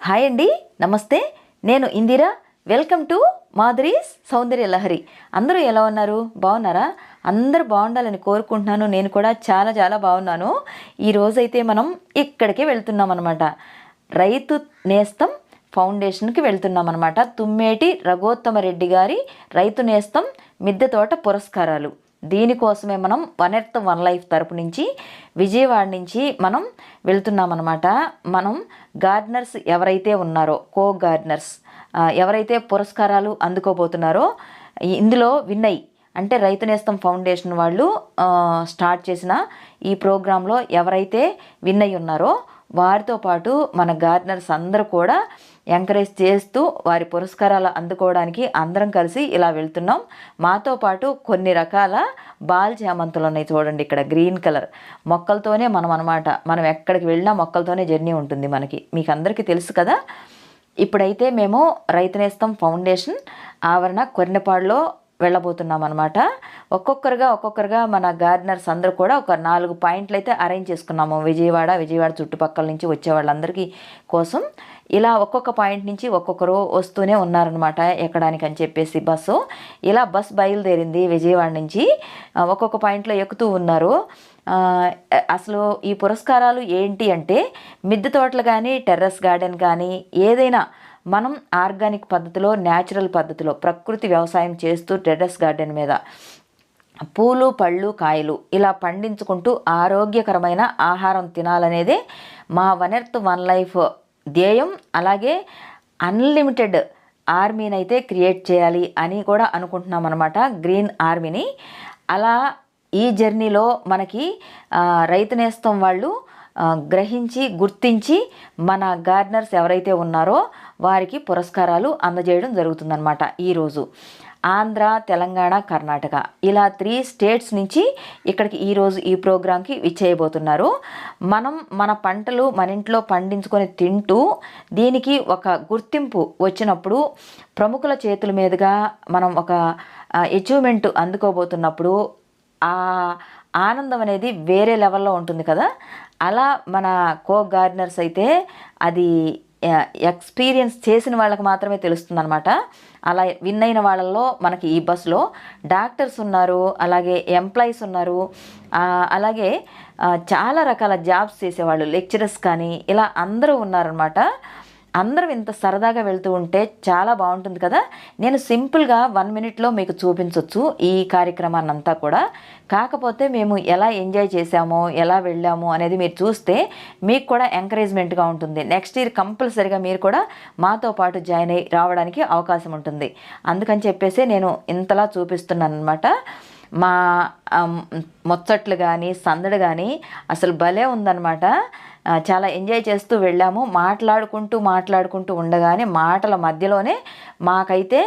Hi అండి నమస్తే. నేను Indira. Welcome to Madhuri's Soundarya Lahari. అందరూ ఎలా ఉన్నారు? బాగున్నారా? అందరూ బాగుండాలని కోరుకుంటున్నాను. నేను కూడా చాలా చాలా బాగున్నాను. ఈ రోజైతే మనం ఇక్కడికే వెళ్తున్నాం అనమాట రైతు నేస్తం ఫౌండేషన్కి వెళ్తున్నాం అనమాట తుమ్మేటి రఘోత్తమరెడ్డి గారి రైతు నేస్తం మిద్దె తోట పురస్కారాలు. దీనికోసమే మనం వన్ ఎర్త్ వన్ లైఫ్ తరపు నుంచి విజయవాడ నుంచి మనం వెళ్తున్నాం అనమాట మనం గార్డనర్స్ ఎవరైతే ఉన్నారో కో గార్డనర్స్ ఎవరైతే పురస్కారాలు అందుకోబోతున్నారో ఇందులో ఇందులో అయ్యి అంటే రైతు నేస్తం ఫౌండేషన్ వాళ్ళు స్టార్ట్ చేసిన ఈ ప్రోగ్రాంలో ఎవరైతే విన్ అయి ఉన్నారో వారితో పాటు మన గార్డనర్స్ అందరూ కూడా ఎంకరేజ్ చేస్తూ వారి పురస్కారాలు అందుకోవడానికి అందరం కలిసి ఇలా వెళ్తున్నాం. మాతో పాటు కొన్ని రకాల బాల్ చేమంతులు ఉన్నాయి చూడండి ఇక్కడ గ్రీన్ కలర్. మొక్కలతోనే మనం అనమాట మనం ఎక్కడికి వెళ్ళినా మొక్కలతోనే జర్నీ ఉంటుంది మనకి. మీకు అందరికీ తెలుసు కదా. ఇప్పుడైతే మేము రైతునేస్తం ఫౌండేషన్ ఆవరణ కొరినపాడులో వెళ్ళబోతున్నాం అనమాట ఒక్కొక్కరుగా ఒక్కొక్కరుగా మన గార్డనర్స్ అందరూ కూడా ఒక నాలుగు పాయింట్లు అయితే అరేంజ్ చేసుకున్నాము. విజయవాడ విజయవాడ చుట్టుపక్కల నుంచి వచ్చే వాళ్ళందరికీ కోసం. ఇలా ఒక్కొక్క పాయింట్ నుంచి ఒక్కొక్కరు వస్తూనే ఉన్నారనమాట ఎక్కడానికి అని చెప్పేసి బస్సు. ఇలా బస్ బయలుదేరింది విజయవాడ నుంచి. ఒక్కొక్క పాయింట్లో ఎక్కుతూ ఉన్నారు. అసలు ఈ పురస్కారాలు ఏంటి అంటే మిద్దె తోటలు కానీ టెర్రస్ గార్డెన్ కానీ ఏదైనా మనం ఆర్గానిక్ పద్ధతిలో న్యాచురల్ పద్ధతిలో ప్రకృతి వ్యవసాయం చేస్తూ టెర్రస్ గార్డెన్ మీద పూలు పళ్ళు కాయలు ఇలా పండించుకుంటూ ఆరోగ్యకరమైన ఆహారం తినాలనేదే మా వన్ ఎర్త్ వన్ లైఫ్ ధ్యేయం అలాగే అన్లిమిటెడ్ ఆర్మీని అయితే క్రియేట్ చేయాలి అని కూడా అనుకుంటున్నాం అనమాట గ్రీన్ ఆర్మీని. అలా ఈ జర్నీలో మనకి రైతు నేస్తం వాళ్ళు గ్రహించి గుర్తించి మన గార్డనర్స్ ఎవరైతే ఉన్నారో వారికి పురస్కారాలు అందజేయడం జరుగుతుందన్నమాట ఈరోజు. ఆంధ్ర తెలంగాణ కర్ణాటక. ఇలా త్రీ స్టేట్స్ నుంచి ఇక్కడికి ఈరోజు ఈ ప్రోగ్రాంకి విచ్చేయబోతున్నారు. మనం మన పంటలు మన ఇంట్లో పండించుకొని తింటూ దీనికి ఒక గుర్తింపు వచ్చినప్పుడు ప్రముఖుల చేతుల మీదుగా మనం ఒక అచీవ్మెంట్ అందుకోబోతున్నప్పుడు ఆ ఆనందం అనేది వేరే లెవెల్లో ఉంటుంది కదా. అలా మన కో గార్డనర్స్ అయితే అది ఎక్స్పీరియన్స్ చేసిన వాళ్ళకి మాత్రమే తెలుస్తుంది అనమాట అలా విన్ అయిన వాళ్ళల్లో మనకి ఈ బస్సులో డాక్టర్స్ ఉన్నారు అలాగే ఎంప్లాయీస్ ఉన్నారు అలాగే చాలా రకాల జాబ్స్ చేసేవాళ్ళు లెక్చరర్స్ కానీ ఇలా అందరూ ఉన్నారనమాట అందరం ఇంత సరదాగా వెళ్తూ ఉంటే చాలా బాగుంటుంది కదా. నేను సింపుల్గా వన్ మినిట్లో మీకు చూపించవచ్చు ఈ కార్యక్రమాన్ని అంతా కూడా. కాకపోతే మేము ఎలా ఎంజాయ్ చేసామో ఎలా వెళ్ళాము అనేది మీరు చూస్తే మీకు కూడా ఎంకరేజ్మెంట్గా ఉంటుంది. నెక్స్ట్ ఇయర్ కంపల్సరీగా మీరు కూడా మాతో పాటు జాయిన్ అయ్యి రావడానికి అవకాశం ఉంటుంది. అందుకని చెప్పేసి నేను ఇంతలా చూపిస్తున్నాను అనమాట మా ముచ్చట్లు కానీ సందడి కానీ అసలు భలే ఉందన్నమాట. చాలా ఎంజాయ్ చేస్తూ వెళ్ళాము. మాట్లాడుకుంటూ మాట్లాడుకుంటూ ఉండగానే మాటల మధ్యలోనే మాకైతే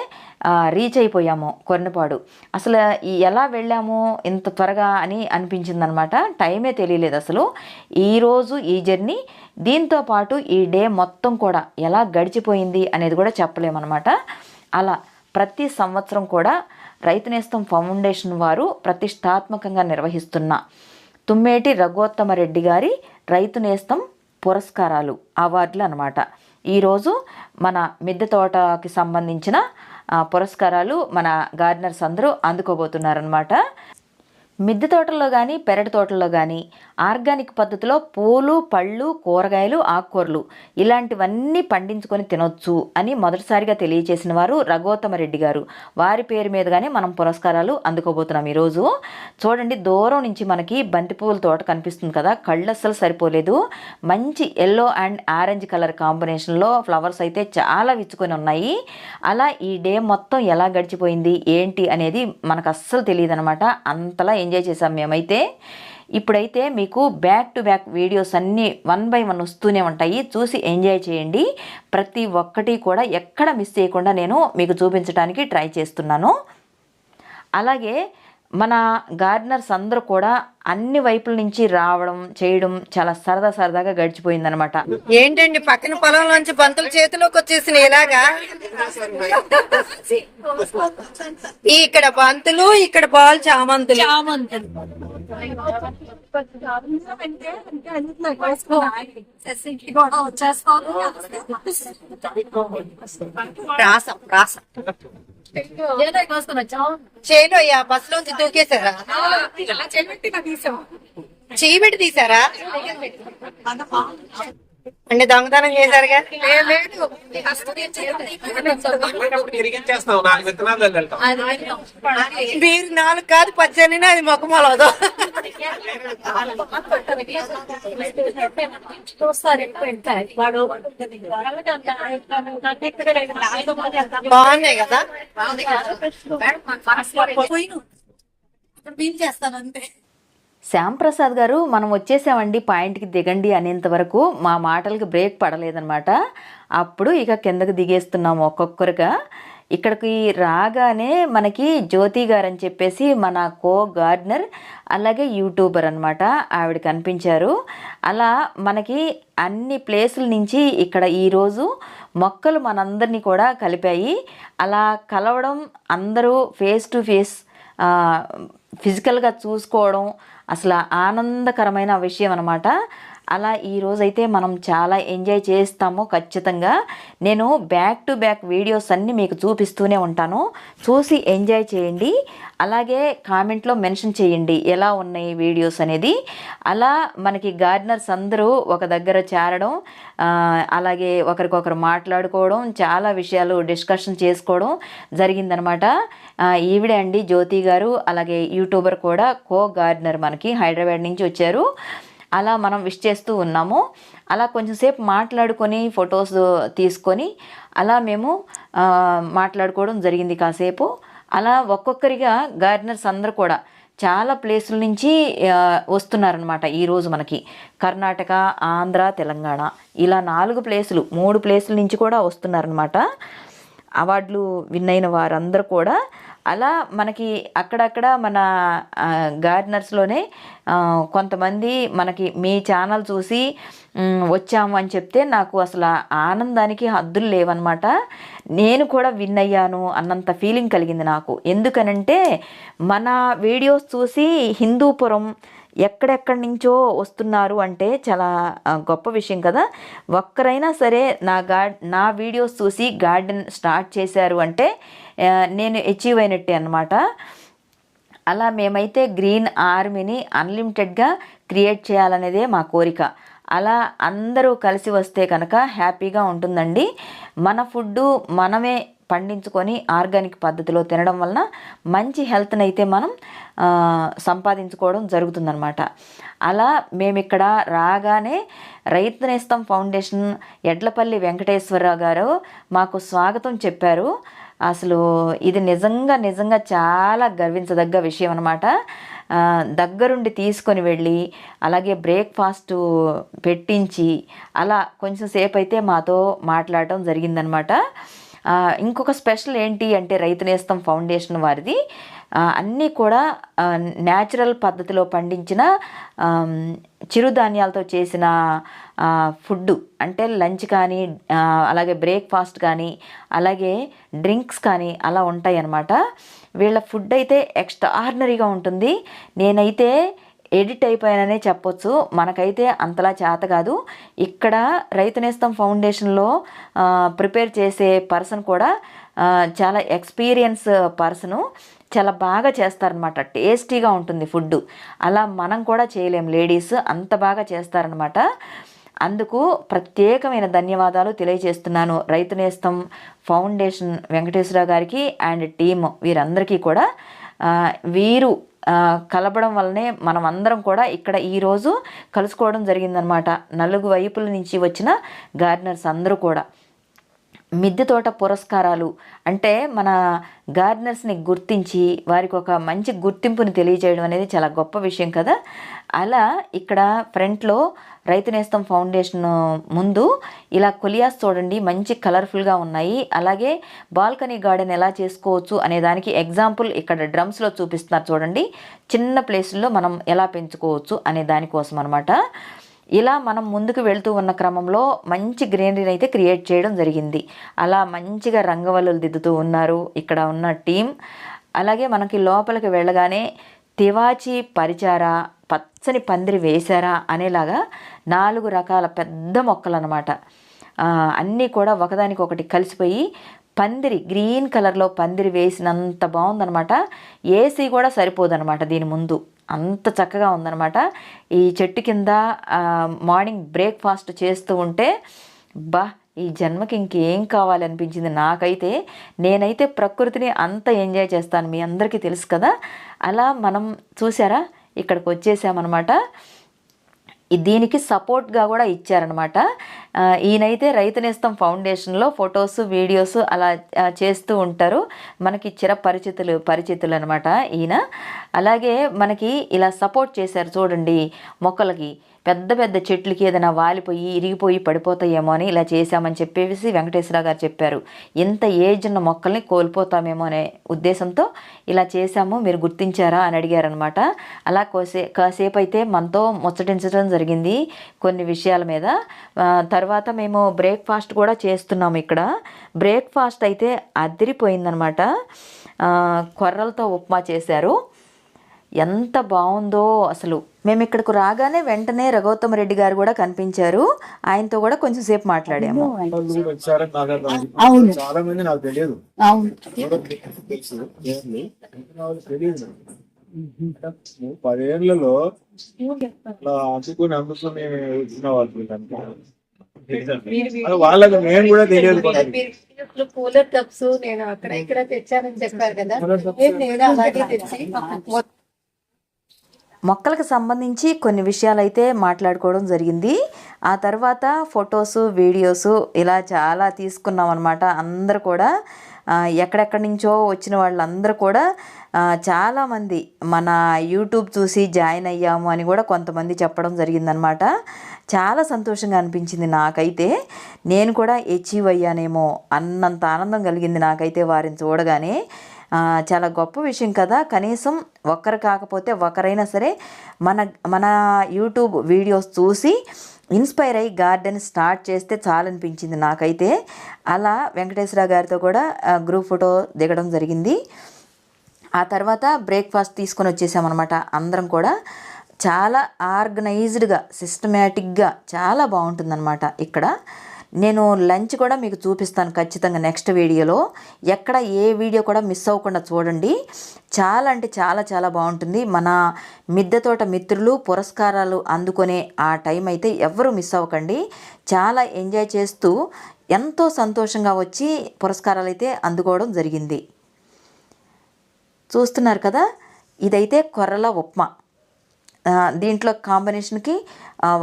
రీచ్ అయిపోయాము కొన్నపాడు అసలు ఈ ఎలా వెళ్ళాము ఇంత త్వరగా అని అనిపించిందనమాట. టైమే తెలియలేదు అసలు. ఈరోజు ఈ జర్నీ దీంతో పాటు ఈ డే మొత్తం కూడా ఎలా గడిచిపోయింది అనేది కూడా చెప్పలేమన్నమాట అలా ప్రతి సంవత్సరం కూడా రైతు నేస్తం ఫౌండేషన్ వారు ప్రతిష్టాత్మకంగా నిర్వహిస్తున్న తుమ్మేటి రఘోత్తమరెడ్డి గారి రైతు నేస్తం పురస్కారాలు అవార్డులు అనమాట ఈరోజు మన మిద్దె తోటకి సంబంధించిన పురస్కారాలు మన గార్డనర్స్ అందరూ అందుకోబోతున్నారనమాట మిద్దె తోటల్లో కానీ పెరటి తోటల్లో కానీ ఆర్గానిక్ పద్ధతిలో పూలు పళ్ళు కూరగాయలు ఆకుకూరలు ఇలాంటివన్నీ పండించుకొని తినొచ్చు అని మొదటిసారిగా తెలియజేసిన వారు రఘోత్తమ రెడ్డి గారు. వారి పేరు మీదుగానే మనం పురస్కారాలు అందుకోబోతున్నాం ఈరోజు. చూడండి దూరం నుంచి మనకి బంతిపూల తోట కనిపిస్తుంది కదా కళ్ళు అస్సలు సరిపోలేదు. మంచి ఎల్లో అండ్ ఆరెంజ్ కలర్ కాంబినేషన్లో ఫ్లవర్స్ అయితే చాలా విచ్చుకొని ఉన్నాయి. అలా ఈ డే మొత్తం ఎలా గడిచిపోయింది ఏంటి అనేది మనకు అస్సలు తెలియదు అనమాట అంతలా ఎంజాయ్ చేసాం మేమైతే. ఇప్పుడైతే మీకు బ్యాక్ టు బ్యాక్ వీడియోస్ అన్నీ వన్ బై వన్ వస్తూనే ఉంటాయి. చూసి ఎంజాయ్ చేయండి. ప్రతి ఒక్కటి కూడా ఎక్కడ మిస్ చేయకుండా నేను మీకు చూపించడానికి ట్రై చేస్తున్నాను. అలాగే మన గార్డనర్స్ అందరూ కూడా అన్ని వైపుల నుంచి రావడం చేయడం చాలా సరదా సరదాగా గడిచిపోయిందనమాట ఏంటండి పక్కన పొలంలోంచి బంతులు చేతిలోకి వచ్చేసినాయి ఇలాగా? ఇక్కడ బంతులు ఇక్కడ బాల్ చామంతులు. రాసం రాసం. చేను అయ్యా బస్సులోంచి దూకేశారా? చేయి పెట్టి తీసారా అంటే దొంగతనం చేశారుగా? మీరు నాలుగు కాదు పచ్చని అది మొక్కమలదు బాగున్నాయి కదా? చేస్తానంతే. శ్యాంప్రసాద్ గారు మనం వచ్చేసామండి పాయింట్కి దిగండి అనేంత వరకు మా మాటలకి బ్రేక్ పడలేదన్నమాట. అప్పుడు ఇక కిందకి దిగేస్తున్నాము ఒక్కొక్కరుగా. ఇక్కడికి రాగానే మనకి జ్యోతి గారు అని చెప్పేసి మన కో గార్డనర్ అలాగే యూట్యూబర్ అనమాట ఆవిడ కనిపించారు. అలా మనకి అన్ని ప్లేసుల నుంచి ఇక్కడ ఈరోజు మొక్కలు మనందరినీ కూడా కలిపాయి. అలా కలవడం అందరూ ఫేస్ టు ఫేస్ ఫిజికల్గా చూసుకోవడం అసలు ఆనందకరమైన విషయం అనమాట అలా ఈరోజైతే మనం చాలా ఎంజాయ్ చేస్తాము ఖచ్చితంగా. నేను బ్యాక్ టు బ్యాక్ వీడియోస్ అన్నీ మీకు చూపిస్తూనే ఉంటాను. చూసి ఎంజాయ్ చేయండి. అలాగే కామెంట్లో మెన్షన్ చేయండి ఎలా ఉన్నాయి వీడియోస్ అనేది. అలా మనకి గార్డెనర్స్ అందరూ ఒక దగ్గర చేరడం అలాగే ఒకరికొకరు మాట్లాడుకోవడం చాలా విషయాలు డిస్కషన్ చేసుకోవడం జరిగిందనమాట. ఈవిడే అండి జ్యోతి గారు అలాగే యూట్యూబర్ కూడా కో గార్డెనర్ మనకి హైదరాబాద్ నుంచి వచ్చారు. అలా మనం విష్ చేస్తూ ఉన్నాము. అలా కొంచెంసేపు మాట్లాడుకొని ఫొటోస్ తీసుకొని అలా మేము మాట్లాడుకోవడం జరిగింది కాసేపు. అలా ఒక్కొక్కరిగా గార్డెనర్స్ అందరూ కూడా చాలా ప్లేసుల నుంచి వస్తున్నారనమాట ఈరోజు మనకి. కర్ణాటక ఆంధ్ర తెలంగాణ ఇలా నాలుగు ప్లేసులు మూడు ప్లేసుల నుంచి కూడా వస్తున్నారనమాట అవార్డులు విన్ అయిన వారందరూ కూడా అలా మనకి అక్కడక్కడ మన ఆ, గార్డెనర్స్లోనే కొంతమంది మనకి మీ ఛానల్ చూసి వచ్చాము అని చెప్తే నాకు అసలు ఆనందానికి హద్దులు లేవన్నమాట. నేను కూడా విన్ అయ్యాను అన్నంత ఫీలింగ్ కలిగింది నాకు. ఎందుకనంటే మన వీడియోస్ చూసి హిందూపురం ఎక్కడెక్కడి నుంచో వస్తున్నారు అంటే చాలా గొప్ప విషయం కదా. ఒక్కరైనా సరే నా గార్ నా వీడియోస్ చూసి గార్డెన్ స్టార్ట్ చేశారు అంటే నేను అచీవ్ అయినట్టే అనమాట అలా మేమైతే గ్రీన్ ఆర్మీని అన్లిమిటెడ్గా క్రియేట్ చేయాలనేదే మా కోరిక. అలా అందరూ కలిసి వస్తే కనుక హ్యాపీగా ఉంటుందండి. మన ఫుడ్డు మనమే పండించుకొని ఆర్గానిక్ పద్ధతిలో తినడం వలన మంచి హెల్త్ని అయితే మనం సంపాదించుకోవడం జరుగుతుందనమాట అలా మేము ఇక్కడ రాగానే రైతు నేస్తం ఫౌండేషన్ ఎడ్లపల్లి వెంకటేశ్వరరావు గారు మాకు స్వాగతం చెప్పారు. అసలు ఇది నిజంగా నిజంగా చాలా గర్వించదగ్గ విషయం అనమాట దగ్గరుండి తీసుకొని వెళ్ళి అలాగే బ్రేక్ఫాస్ట్ పెట్టించి అలా కొంచెం సేపు అయితే మాతో మాట్లాడటం జరిగిందనమాట ఇంకొక స్పెషల్ ఏంటి అంటే రైతు నేస్తం ఫౌండేషన్ వారిది. అన్నీ కూడా న్యాచురల్ పద్ధతిలో పండించిన చిరుధాన్యాలతో చేసిన ఫుడ్ అంటే లంచ్ కానీ అలాగే బ్రేక్ఫాస్ట్ కానీ అలాగే డ్రింక్స్ కానీ అలా ఉంటాయి అన్నమాట వీళ్ళ ఫుడ్ అయితే ఎక్స్ట్రాడినరీగా ఉంటుంది. నేనైతే ఎడిట్ అయిపోయాననే చెప్పొచ్చు. మనకైతే అంతలా చేత కాదు. ఇక్కడ రైతు నేస్తం ఫౌండేషన్లో ప్రిపేర్ చేసే పర్సన్ కూడా చాలా ఎక్స్పీరియన్స్ పర్సను చాలా బాగా చేస్తారనమాట. టేస్టీగా ఉంటుంది ఫుడ్. అలా మనం కూడా చేయలేం లేడీస్. అంత బాగా చేస్తారనమాట. అందుకు ప్రత్యేకమైన ధన్యవాదాలు తెలియజేస్తున్నాను రైతు నేస్తం ఫౌండేషన్ వెంకటేశ్వర గారికి అండ్ టీమ్ వీరందరికీ కూడా. వీరు కలపడం వల్లనే మనం అందరం కూడా ఇక్కడ ఈరోజు కలుసుకోవడం జరిగిందనమాట నలుగు వైపుల నుంచి వచ్చిన గార్డెనర్స్ అందరూ కూడా. మిద్దె తోట పురస్కారాలు అంటే మన గార్డెనర్స్ని గుర్తించి వారికి ఒక మంచి గుర్తింపుని తెలియజేయడం అనేది చాలా గొప్ప విషయం కదా. అలా ఇక్కడ ఫ్రంట్లో రైతు నేస్తం ఫౌండేషన్ ముందు ఇలా కొలియాస్ చూడండి మంచి కలర్ఫుల్గా ఉన్నాయి. అలాగే బాల్కనీ గార్డెన్ ఎలా చేసుకోవచ్చు అనే దానికి ఎగ్జాంపుల్ ఇక్కడ డ్రమ్స్లో చూపిస్తున్నారు చూడండి. చిన్న ప్లేసుల్లో మనం ఎలా పెంచుకోవచ్చు అనే దానికోసం అనమాట ఇలా మనం ముందుకు వెళ్తూ ఉన్న క్రమంలో మంచి గ్రీనరీని అయితే క్రియేట్ చేయడం జరిగింది. అలా మంచిగా రంగవల్లులు దిద్దుతూ ఉన్నారు ఇక్కడ ఉన్న టీం అలాగే మనకి లోపలికి వెళ్ళగానే తివాచి పరిచారా పచ్చని పందిరి వేశారా అనేలాగా నాలుగు రకాల పెద్ద మొక్కలు అనమాట అన్నీ కూడా ఒకదానికి ఒకటి కలిసిపోయి పందిరి గ్రీన్ కలర్లో పందిరి వేసినంత బాగుందనమాట ఏసీ కూడా సరిపోదనమాట దీని ముందు. అంత చక్కగా ఉందన్నమాట. ఈ చెట్టు కింద మార్నింగ్ బ్రేక్ఫాస్ట్ చేస్తూ ఉంటే బా ఈ జన్మకి ఇంకేం కావాలనిపించింది నాకైతే. నేనైతే ప్రకృతిని అంత ఎంజాయ్ చేస్తాను మీ అందరికీ తెలుసు కదా. అలా మనం చూసారా? ఇక్కడికి వచ్చేసామన్నమాట. దీనికి సపోర్ట్గా కూడా ఇచ్చారనమాట ఈయనైతే రైతునేస్తం ఫౌండేషన్లో ఫొటోస్ వీడియోస్ అలా చేస్తూ ఉంటారు. మనకి చిర పరిచితులు పరిచితులు అనమాట ఈయన. అలాగే మనకి ఇలా సపోర్ట్ చేశారు చూడండి మొక్కలకి. పెద్ద పెద్ద చెట్లకి ఏదైనా వాలిపోయి ఇరిగిపోయి పడిపోతాయేమో అని ఇలా చేశామని చెప్పేసి వెంకటేశ్వర గారు చెప్పారు. ఇంత ఏజ్ ఉన్న మొక్కల్ని కోల్పోతామేమో అనే ఉద్దేశంతో ఇలా చేశాము మీరు గుర్తించారా అని అడిగారనమాట. అలా కోసే కాసేపు అయితే మనతో ముచ్చటించడం జరిగింది కొన్ని విషయాల మీద. తర్వాత తర్వాత మేము బ్రేక్ఫాస్ట్ కూడా చేస్తున్నాము ఇక్కడ. బ్రేక్ఫాస్ట్ అయితే అదిరిపోయిందనమాట ఆ, కొర్రలతో ఉప్మా చేశారు. ఎంత బాగుందో అసలు. మేము ఇక్కడికి రాగానే వెంటనే రఘోత్తమ రెడ్డి గారు కూడా కనిపించారు. ఆయనతో కూడా కొంచెం సేపు మాట్లాడాము. చాలా మంది నాకు తెలియదు. పదేళ్ళలో అలా అందుకుని అందుకుని వచ్చిన వాళ్ళు వాళ్ళకి నేను కూడా తెలియదు కూలర్ టబ్స్ నేను అక్కడ ఇక్కడ తెచ్చానని చెప్పారు కదా. నేను అలాగే తెచ్చి మొక్కలకు సంబంధించి కొన్ని విషయాలు అయితే మాట్లాడుకోవడం జరిగింది. ఆ తర్వాత ఫొటోస్ వీడియోస్ ఇలా చాలా తీసుకున్నాం అనమాట అందరు కూడా ఆ, ఎక్కడెక్కడి నుంచో వచ్చిన వాళ్ళందరూ కూడా ఆ, చాలామంది మన యూట్యూబ్ చూసి జాయిన్ అయ్యాము అని కూడా కొంతమంది చెప్పడం జరిగిందనమాట చాలా సంతోషంగా అనిపించింది నాకైతే. నేను కూడా అచీవ్ అయ్యానేమో అన్నంత ఆనందం కలిగింది నాకైతే వారిని చూడగానే. చాలా గొప్ప విషయం కదా. కనీసం ఒక్కరు కాకపోతే ఒకరైనా సరే మన మన యూట్యూబ్ వీడియోస్ చూసి ఇన్స్పైర్ అయ్యి గార్డెన్ స్టార్ట్ చేస్తే చాలనిపించింది నాకైతే. అలా వెంకటేశ్వర గారితో కూడా గ్రూప్ ఫోటో దిగడం జరిగింది. ఆ తర్వాత బ్రేక్ఫాస్ట్ తీసుకొని వచ్చేసామన్నమాట అందరం కూడా. చాలా ఆర్గనైజ్డ్గా సిస్టమేటిక్గా చాలా బాగుంటుందన్నమాట ఇక్కడ. నేను లంచ్ కూడా మీకు చూపిస్తాను ఖచ్చితంగా నెక్స్ట్ వీడియోలో. ఎక్కడ ఏ వీడియో కూడా మిస్ అవ్వకుండా చూడండి. చాలా అంటే చాలా చాలా బాగుంటుంది. మన మిద్దె తోట మిత్రులు పురస్కారాలు అందుకునే ఆ టైం అయితే ఎవరు మిస్ అవ్వకండి. చాలా ఎంజాయ్ చేస్తూ ఎంతో సంతోషంగా వచ్చి పురస్కారాలు అయితే అందుకోవడం జరిగింది. చూస్తున్నారు కదా? ఇదైతే కొర్రల ఉప్మా. దీంట్లో కాంబినేషన్కి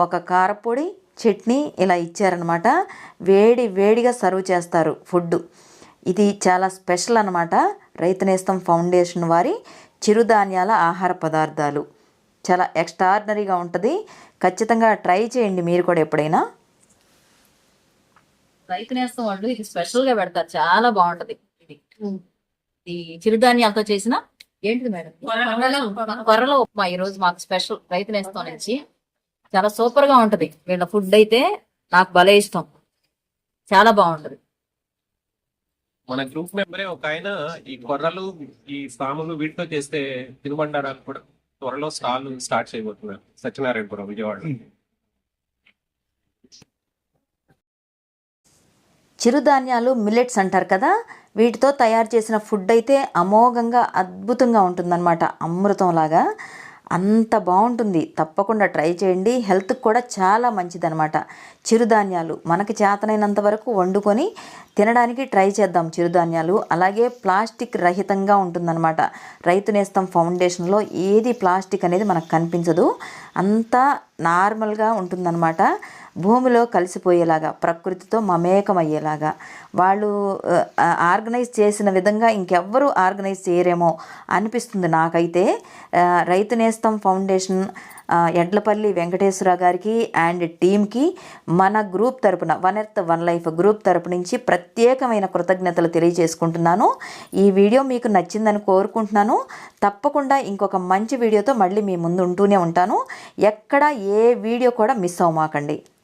ఒక కారపొడి చట్నీ ఇలా ఇచ్చారనమాట వేడి వేడిగా సర్వ్ చేస్తారు ఫుడ్ ఇది చాలా స్పెషల్ అనమాట రైతు నేస్తం ఫౌండేషన్ వారి చిరుధాన్యాల ఆహార పదార్థాలు. చాలా ఎక్స్ట్రాడినరీగా ఉంటుంది. ఖచ్చితంగా ట్రై చేయండి మీరు కూడా ఎప్పుడైనా. రైతు నేస్తం వాళ్ళు ఇది స్పెషల్గా పెడతారు. చాలా బాగుంటది. ఇది. ఈ చిరుధాన్యాలతో చేసిన ఏంటిది మేడం? కొర్రల ఉప్మా ఈ రోజు మాకు స్పెషల్ రైతు నేస్తం నుంచి. చాలా సూపర్గా ఉంటది. వీళ్ళ ఫుడ్ అయితే నాకు భలే ఇష్టం. చాలా బాగుంటది. మన గ్రూప్ మెంబరే ఒక ఆయన ఈ కొర్రలు ఈ సాములు వీటితో చేస్తే తినుబండారాలు కూడా త్వరలో స్టాల్ స్టార్ట్ చేయబోతున్నారు. సత్యనారాయణపురం విజయవాడ. చిరుధాన్యాలు మిల్లెట్స్ అంటారు కదా? వీటితో తయారు చేసిన ఫుడ్ అయితే అమోఘంగా అద్భుతంగా ఉంటుందన్నమాట. అమృతంలాగా. అంత బాగుంటుంది. తప్పకుండా ట్రై చేయండి. హెల్త్కి కూడా చాలా మంచిదన్నమాట. చిరుధాన్యాలు మనకి చేతనైనంత వరకు వండుకొని తినడానికి ట్రై చేద్దాం చిరుధాన్యాలు. అలాగే ప్లాస్టిక్ రహితంగా ఉంటుందన్నమాట. రైతు నేస్తం ఫౌండేషన్లో ఏది ప్లాస్టిక్ అనేది మనకు కనిపించదు. అంతా నార్మల్గా ఉంటుందన్నమాట. భూమిలో కలిసిపోయేలాగా ప్రకృతితో మమేకమయ్యేలాగా. వాళ్ళు ఆర్గనైజ్ చేసిన విధంగా ఇంకెవ్వరూ ఆర్గనైజ్ చేయరేమో అనిపిస్తుంది నాకైతే. రైతు నేస్తం ఫౌండేషన్ ఎడ్లపల్లి వెంకటేశ్వర గారికి అండ్ టీమ్కి మన గ్రూప్ తరపున one earth one life group తరపు నుంచి ప్రత్యేకమైన కృతజ్ఞతలు తెలియజేసుకుంటున్నాను. ఈ వీడియో మీకు నచ్చిందని కోరుకుంటున్నాను. తప్పకుండా ఇంకొక మంచి వీడియోతో మళ్ళీ మీ ముందు ఉంటూనే ఉంటాను. ఎక్కడ ఏ వీడియో కూడా మిస్ అవ్వమాకండి.